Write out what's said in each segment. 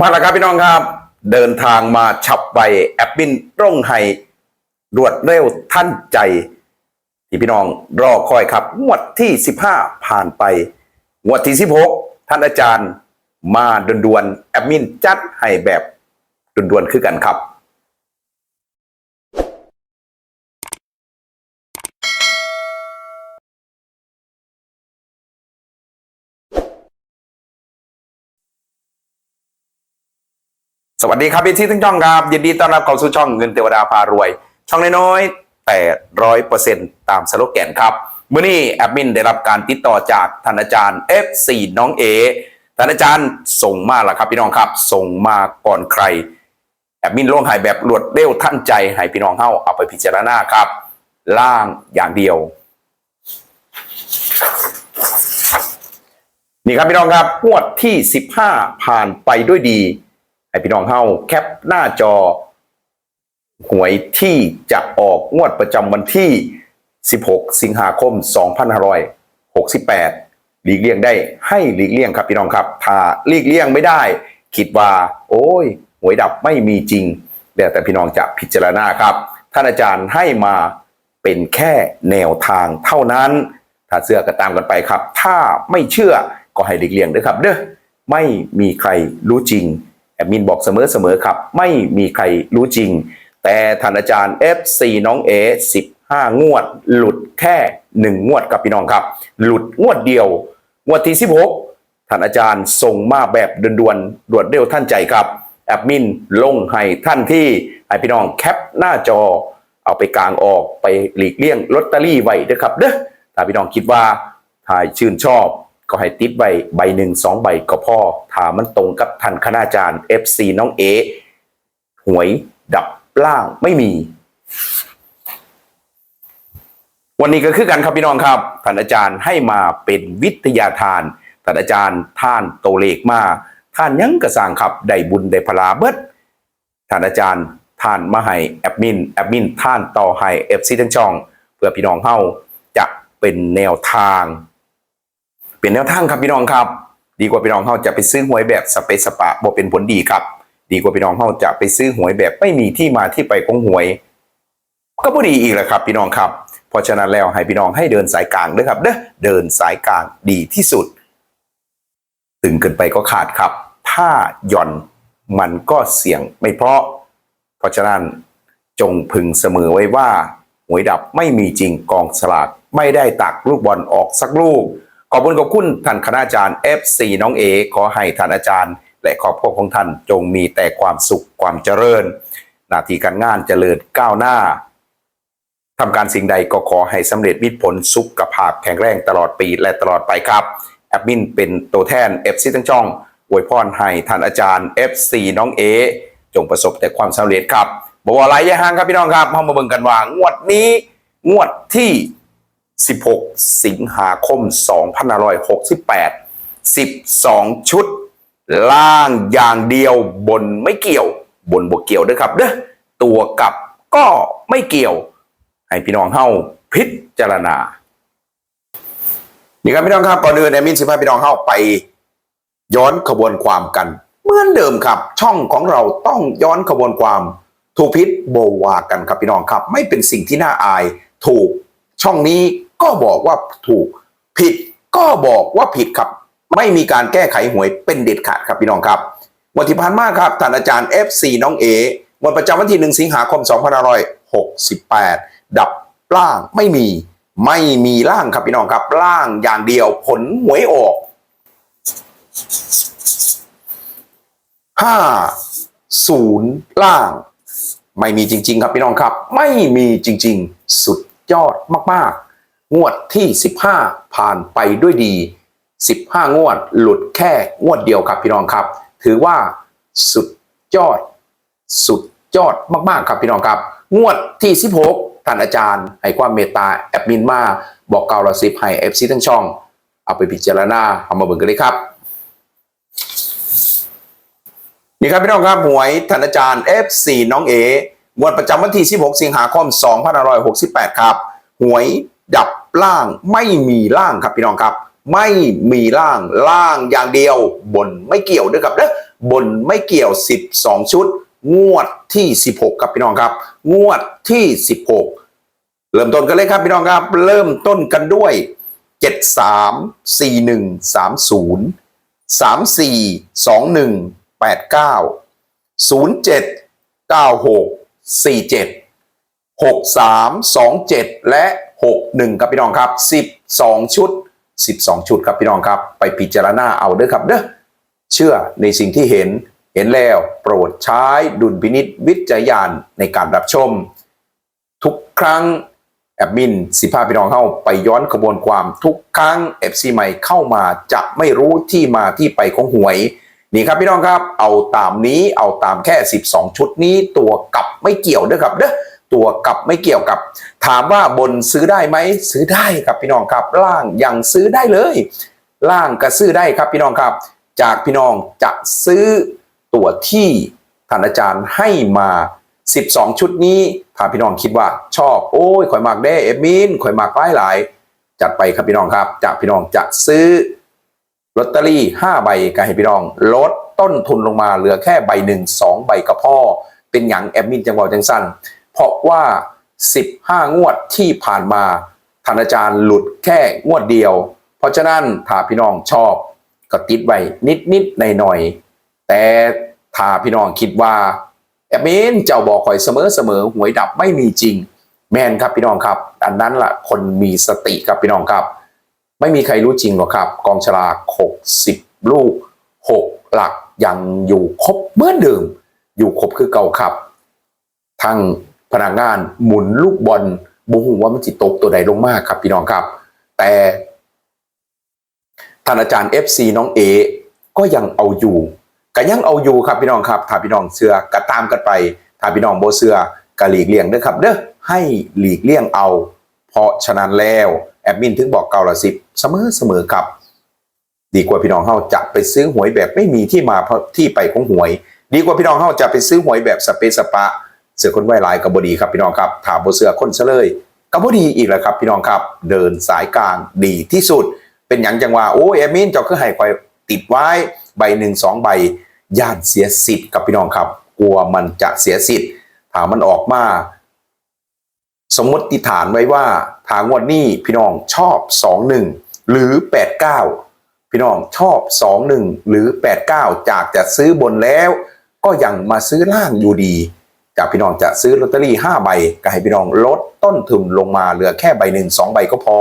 มาแล้วครับพี่น้องครับ เดินทางมาฉับไปแอปปินร่งไห้รวดเร็วท่านใจ ที่พี่น้องรอคอยครับงวดที่ 15 ผ่านไปงวดที่ 16 ท่านอาจารย์มาด่วนๆแอปมินจัดให้แบบด่วนๆคือกันครับ สวัสดีครับพี่ที่ทั้งช่องครับยินดีต้อนรับเข้าสู่ช่องเงินเทวดาพารวย ช่องน้อยๆแต่ร้อยเปอร์เซ็นต์ตามสโลแกนครับเมื่อนี้แอดมินได้รับการติดต่อจากท่านอาจารย์ F4 น้องเอท่านอาจารย์ส่งมาแล้วครับพี่น้องครับ ส่งมาก่อนใครแอดมินลงหายแบบรวดเร็วท่านใจให้พี่น้องเข้าเอาไปพิจารณาครับ ล่างอย่างเดียว นี่ครับพี่น้องครับงวดที่ 15 ผ่านไปด้วยดี ให้พี่น้องเฮาแคปหน้าจอ หวยที่จะออกงวดประจำวันที่ 16 สิงหาคม 2568 หลีกเลี่ยงได้ให้หลีกเลี่ยงครับพี่น้องครับ ถ้าหลีกเลี่ยงไม่ได้ คิดว่า โอ้ย หวยดับไม่มีจริงเดี๋ยวแต่พี่น้องจะพิจารณาครับ ท่านอาจารย์ให้มาเป็นแค่แนวทางเท่านั้น ถ้าเชื่อก็ตามกันไปครับ ถ้าไม่เชื่อก็ให้หลีกเลี่ยงด้วยครับ เด้อไม่มีใครรู้จริง ดมินบอกเสมอๆครับ ไม่มีใครรู้จริง แต่ท่านอาจารย์ F4 น้องเอ15 งวด หลุดแค่ 1 งวดกับพี่น้องครับ หลุดงวดเดียว งวดที่ 16 ท่านอาจารย์ส่งมาแบบด่วนๆรวดเร็วท่านใจครับแอดมินลงให้ท่านที่ให้พี่น้องแคปหน้าจอ เอาไปกลางออกไปหลีกเลี่ยงลอตเตอรี่ไว้เด้อครับเด้อถ้าพี่น้องคิดว่าถ้าชื่นชอบ ก็ให้ติดใบใบหนึ่งสองใบก็พอถามันตรงกับท่านคณาจารย์ FC น้องเอหวยดับล่างไม่มี วันนี้ก็คือกันครับพี่น้องครับท่านอาจารย์ให้มาเป็นวิทยาทานท่านอาจารย์ท่านโตเลขมาท่านยังกระสางครับได้บุญได้พลาเบิดท่านอาจารย์ท่านมาให้แอดมินแอดมินท่านต่อให้เอฟซีทั้งช่อง เพื่อพี่น้องเฮาจะเป็นแนวทาง เป็นแนวทางครับพี่น้องครับ ดีกว่าพี่น้องเฮาจะไปซื้อหวยแบบสเปซสปะบ่เป็นผลดีครับ ดีกว่าพี่น้องเฮาจะไปซื้อหวยแบบไม่มีที่มาที่ไปของหวย ก็บ่ดีอีกแหละครับ พี่น้องครับ เพราะฉะนั้นแล้วให้พี่น้องให้เดินสายกลางด้วยครับเด้อเดินสายกลางดีที่สุด ตึงเกินไปก็ขาดครับ ถ้าหย่อนมันก็เสี่ยงไม่เพราะ เพราะฉะนั้นจงพึงเสมอไว้ว่าหวยดับไม่มีจริงกองสลากไม่ได้ตักลูกบอลออกสักลูก ขอบคุณขอบคุณท่านคณาจารย์ F4 น้องเอขอให้ท่านอาจารย์ และครอบครัวของท่านจงมีแต่ความสุขความเจริญ หน้าที่การงานเจริญก้าวหน้าทำการสิ่งใดก็ขอให้สำเร็จมิตรผลสุขภาพแข็งแรงตลอดปีและตลอดไปครับ แอดมินเป็นตัวแทน FC ทั้งช่องอวยพรให้ท่านอาจารย์ FC น้องเอจงประสบแต่ความสำเร็จครับบอกว่าอะไรยาห่างครับพี่น้องครับเรามาเบิ่งกันว่างวดนี้ งวดที่ 16 สิงหาคม 2568 12 ชุด ล่างอย่างเดียวบนไม่เกี่ยว บนบวกเกี่ยวด้วยครับเด้อตัวกับก็ไม่เกี่ยว ให้พี่น้องเฮาพิจารณา นี่ครับพี่น้องครับก่อนอื่นแอมินสิพาพี่น้องเข้าไปย้อนขบวนความกัน เหมือนเดิมครับ ช่องของเราต้องย้อนขบวนความ ถูกพิษโบวากันครับพี่น้องครับ ไม่เป็นสิ่งที่น่าอายถูก ช่องนี้ก็บอกว่าถูกผิดก็บอกว่าผิดครับ ไม่มีการแก้ไขหวยเป็นเด็ดขาดครับพี่น้องครับวันที่ผ่านมาครับท่านอาจารย์ FC น้องเอวันประจำวันที่ 1 สิงหาคม 2568 ดับล่างไม่มีไม่มีล่างครับพี่น้องครับล่างอย่างเดียวผลหวยออกห้าศูนย์ล่าง ไม่มีจริง ๆ ครับพี่น้องครับ ไม่มีจริง ๆ สุด ยอดมากๆ งวดที่ 15 ผ่านไปด้วยดี 15 งวดหลุดแค่งวดเดียวครับพี่น้องครับ ถือว่าสุดยอด สุดยอดมากๆครับพี่น้องครับ งวดที่ 16 ท่านอาจารย์ ให้ความเมตตาแอดมินมา บอกเกล่าวเราสิบให้เอฟซีทั้งช่อง เอาไปพิจารณาเอามาเบิ่งกันเลยครับนี่ครับพี่น้องครับหวยท่านอาจารย์ F4 น้องเอ งวดประจำวันที่ 16 สิงหาคม 2568 ครับ หวยดับล่างไม่มีล่างครับพี่น้องครับ ไม่มีล่างล่างอย่างเดียว บนไม่เกี่ยวด้วยครับเด้อบนไม่เกี่ยว 12 ชุด งวดที่ 16 ครับพี่น้องครับ งวดที่ 16 เริ่มต้นกันเลยครับพี่น้องครับ เริ่มต้นกันด้วย 73 41 30 47 6327 และ 61 ครับพี่น้องครับ 12 ชุด 12 ชุดครับพี่น้องครับ ไปพิจารณาเอาเด้อครับเด้อเชื่อในสิ่งที่เห็นเห็นแล้วโปรดใช้ดุลพินิษวิจารณญาณในการรับชม ทุกครั้งแอดมินสิพาพี่น้องเข้าไปย้อนขบวนความทุกครั้ง FC ใหม่เข้ามาจะไม่รู้ที่มาที่ไปของหวย นี่ครับพี่น้องครับ เอาตามนี้เอาตามแค่ 12 ชุดนี้ตัวกลับ ไม่เกี่ยวด้อครับเด้อตัวกลับไม่เกี่ยวกับ ถามว่าบนซื้อได้ไหมซื้อได้ครับพี่น้องครับล่างยังซื้อได้เลย ล่างก็ซื้อได้ครับพี่น้องครับ จากพี่น้องจะซื้อตัวที่ท่านอาจารย์ให้มา 12 ชุดนี้ถ้าพี่น้องคิดว่าชอบโอ้ยข่อยมากได้เอมินข่อยมากหลายหลายจัดไปครับพี่น้องครับ จากพี่น้องจะซื้อลอตเตอรี่5ใบก็ให้พี่น้องลดต้นทุนลงมาเหลือแค่ใบหนึ่งสองใบกับพ่อ เป็นอย่างแอดมินจังหวะจังสั้นเพราะว่า 15 งวดที่ผ่านมาท่านอาจารย์หลุดแค่งวดเดียว เพราะฉะนั้นถ้าพี่น้องชอบก็ติดไว้นิดนิดในหน่อยๆแต่ถ้าพี่น้องคิดว่าแอดมินเจ้าบอกคอยเสมอเสมอหวยดับไม่มีจริง แมนครับพี่น้องครับอันนั้นล่ะคนมีสติครับพี่น้องครับ ไม่มีใครรู้จริงหรอกครับ กองฉลาก 60 ลูก 6 หลักยังอยู่ครบเหมือนเดิม อยู่ครบคือเก่าครับทั้งพนักงานหมุนลูกบอลบูหูว่ามันจิตกตัวใดลงมากครับพี่น้องครับ แต่ท่านอาจารย์ FC น้องเอก็ยังเอาอยู่ก็ยังเอาอยู่ครับพี่น้องครับ ถ้าพี่น้องเสือก็ตามกันไป ถ้าพี่น้องโบเสือก็หลีกเลี่ยงเด้อครับเด้อให้หลีกเลี่ยงเอา เพราะฉะนั้นแล้วแอดมินถึงบอกเก่าละสิบเสมอเสมอครับ ดีกว่าพี่น้องเฮาจะไปซื้อหวยแบบไม่มีที่มาที่ไปของหวย ดีกว่าพี่น้องเฮาจะไปซื้อหวยแบบสเปซสปะ เสือคนไหวลายกับบดีครับพี่น้องครับถามโบเสือคนเฉลยกับบดีอีกแล้วครับพี่น้องครับ เดินสายกลางดีที่สุด เป็นอย่างจังว่าโอ้ยแอมินเจ้าคือให้คอยติดไว้ใบหนึ่งสองใบย่านเสียสิทธิ์กับพี่น้องครับ กลัวมันจะเสียสิทธิ์ถามมันออกมา สมมติฐานไว้ว่าทางงวันนี้พี่น้องชอบ21หรือ89พี่น้องชอบ21หรือ89จากจะซื้อบนแล้ว ก็ยังมาซื้อล่างอยู่ดีจากพี่น้องจะซื้อลอตเตอรี่5ใบก็ให้พี่น้องลดต้นทุนลงมาเหลือแค่ใบหนึ่งสองใบก็พอ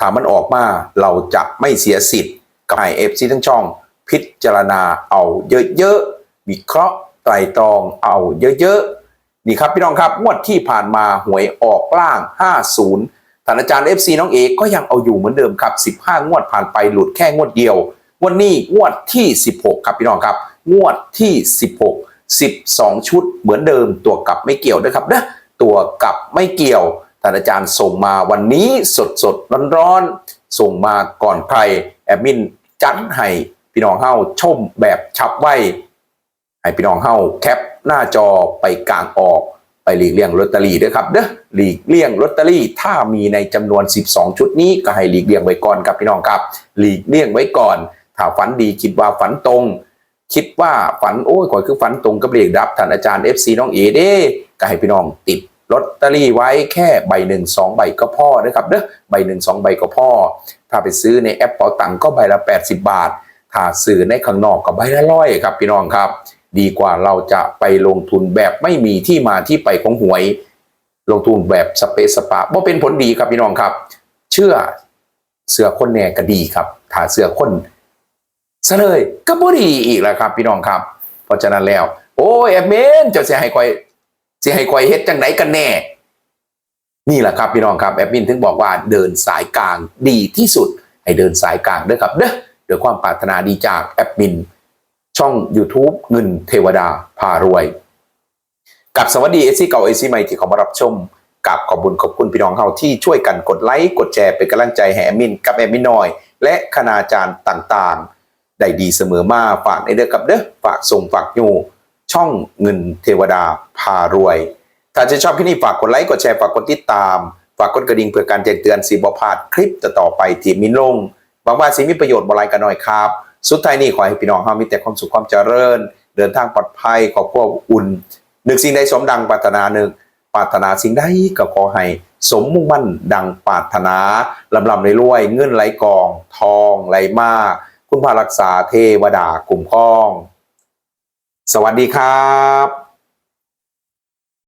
ถ้ามันออกมาเราจะไม่เสียสิทธิ์กับให้เอฟซีทั้งช่อง พิจารณาเอาเยอะๆวิเคราะห์ไตรตรองเอาเยอะๆนี่ครับพี่น้องครับงวดที่ผ่านมาหวยออกล่าง 50ท่านอาจารย์ FC น้องเอกก็ยังเอาอยู่เหมือนเดิมครับ 15 งวดผ่านไปหลุดแค่งวดเดียว วันนี้งวดที่ 16 ครับพี่น้องครับ งวดที่ 16 12 ชุดเหมือนเดิมตัวกลับไม่เกี่ยวด้วยครับนะตัวกลับไม่เกี่ยวท่านอาจารย์ส่งมาวันนี้สดสดร้อนร้อนๆส่งมาก่อนใครแอดมินจัดให้พี่น้องเฮาชมแบบฉับไวให้พี่น้องเฮาแคปหน้าจอไปกลางออกไปหลีกเลี่ยงลอตเตอรี่ด้วยครับเด้อหลีกเลี่ยงลอตเตอรี่ถ้ามีในจำนวน 12 ชุดนี้ก็ให้หลีกเลี่ยงไว้ก่อนครับพี่น้องครับ หลีกเลี่ยงไว้ก่อน ถ้าฝันดีคิดว่าฝันตรง คิดว่าฝันโอ้ยข่อยคือฝันตรงกับเลขดับท่านอาจารย์ FC น้องเอเด้ก็ให้พี่น้องติดลอตเตอรี่ไว้แค่ใบหนึ่งสองใบก็พอนะครับเด้อใบหนึ่งสองใบก็พอถ้าไปซื้อในแอปเป๋าตังก็ใบละ 80 บาท ถ้าซื้อในข้างนอกก็ใบละร้อยครับพี่น้องครับ ดีกว่าเราจะไปลงทุนแบบไม่มีที่มาที่ไปของหวย ลงทุนแบบสเปซสปะว่าเป็นผลดีครับพี่น้องครับ เชื่อเสือคนแน่ก็ดีครับถ้าเสือคน ซะเลยก็บ่ดีอีกแล้วครับ พี่น้องครับ เพราะฉะนั้นแล้ว โอ้ยแอดเมนเจะเสียให้คอยเสียให้คอยเฮ็ดจังไหนกันแน่ นี่แหละครับพี่น้องครับแอดมินถึงบอกว่าเดินสายกลางดีที่สุด ให้เดินสายกลางเด้อครับเด้อด้วยความปรารถนาดีจากแอดมิน ช่อง YouTube เงินเทวดาพารวย กับสวัสดีเอซี่เก่าเอซี่ใหม่ที่เขามารับชมกับขอบคุญขอบคุณพี่น้องเขาที่ช่วยกันกดไลค์กดแชร์เป็นกำลังใจให้แอดมินกับแอดมินน้อย และคณาจารย์ต่างๆ ได้ดีเสมอมาฝากในเด็กกับเด้อฝากส่งฝากอยู่ช่องเงินเทวดาพารวย ถ้าจะชอบที่นี่ฝากกดไลค์กดแชร์ฝากกดติดตาม ฝากกดกระดิ่งเพื่อการแจ้งเตือนสีบอพาดคลิปต่อไปที่มินลงบางว่าสีมีประโยชน์บรายกันหน่อยครับ สุดท้ายนี่ขอให้พี่น้องเฮามีแต่ความสุขความเจริญ เดินทางปลอดภัยขอบครัวอุ่นหนึ่งสิ่งใดสมดังปรารถนาหนึ่งปรารถนาสิ่งใดก็ขอให้สมมุ่งมั่นดังปรารถนาลำลำเลรวยเงื่อนไหลกอง ทองไหลมาก คุณพระรักษาเทวดากลุ่มข้อง สวัสดีครับ